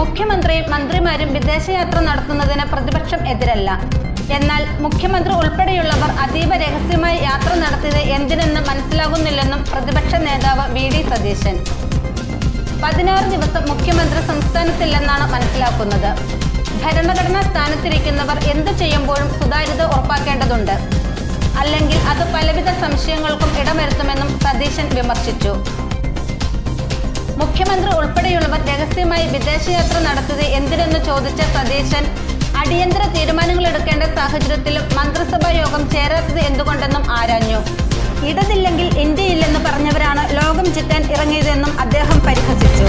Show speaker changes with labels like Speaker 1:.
Speaker 1: മുഖ്യമന്ത്രിയും മന്ത്രിമാരും വിദേശയാത്ര നടത്തുന്നതിന് പ്രതിപക്ഷം എതിരല്ല. എന്നാൽ മുഖ്യമന്ത്രി ഉൾപ്പെടെയുള്ളവർ അതീവ രഹസ്യമായി യാത്ര നടത്തിയത് എന്തിനെന്ന് മനസ്സിലാകുന്നില്ലെന്നും പ്രതിപക്ഷ നേതാവ് വി ഡി സതീശൻ. പതിനാറ് ദിവസം മുഖ്യമന്ത്രി സംസ്ഥാനത്തില്ലെന്നാണ് മനസ്സിലാക്കുന്നത്. ഭരണഘടനാ സ്ഥാനത്തിരിക്കുന്നവർ എന്ത് ചെയ്യുമ്പോഴും സുതാര്യത ഉറപ്പാക്കേണ്ടതുണ്ട്. അല്ലെങ്കിൽ അത് പലവിധ സംശയങ്ങൾക്കും ഇടമരുത്തുമെന്നും സതീശൻ വിമർശിച്ചു. മുഖ്യമന്ത്രി ഉൾപ്പെടെയുള്ളവർ രഹസ്യമായി വിദേശയാത്ര നടത്തിയത് എന്തിനെന്ന് ചോദിച്ച സതീശൻ അടിയന്തര തീരുമാനങ്ങൾ എടുക്കേണ്ട സാഹചര്യത്തിലും മന്ത്രിസഭാ യോഗം ചേരാത്തത് എന്തുകൊണ്ടെന്നും ആരാഞ്ഞു. ഇടതില്ലെങ്കിൽ ഇന്ത്യയില്ലെന്ന് പറഞ്ഞവരാണ് ലോകം ചുറ്റാൻ ഇറങ്ങിയതെന്നും അദ്ദേഹം പരിഹസിച്ചു.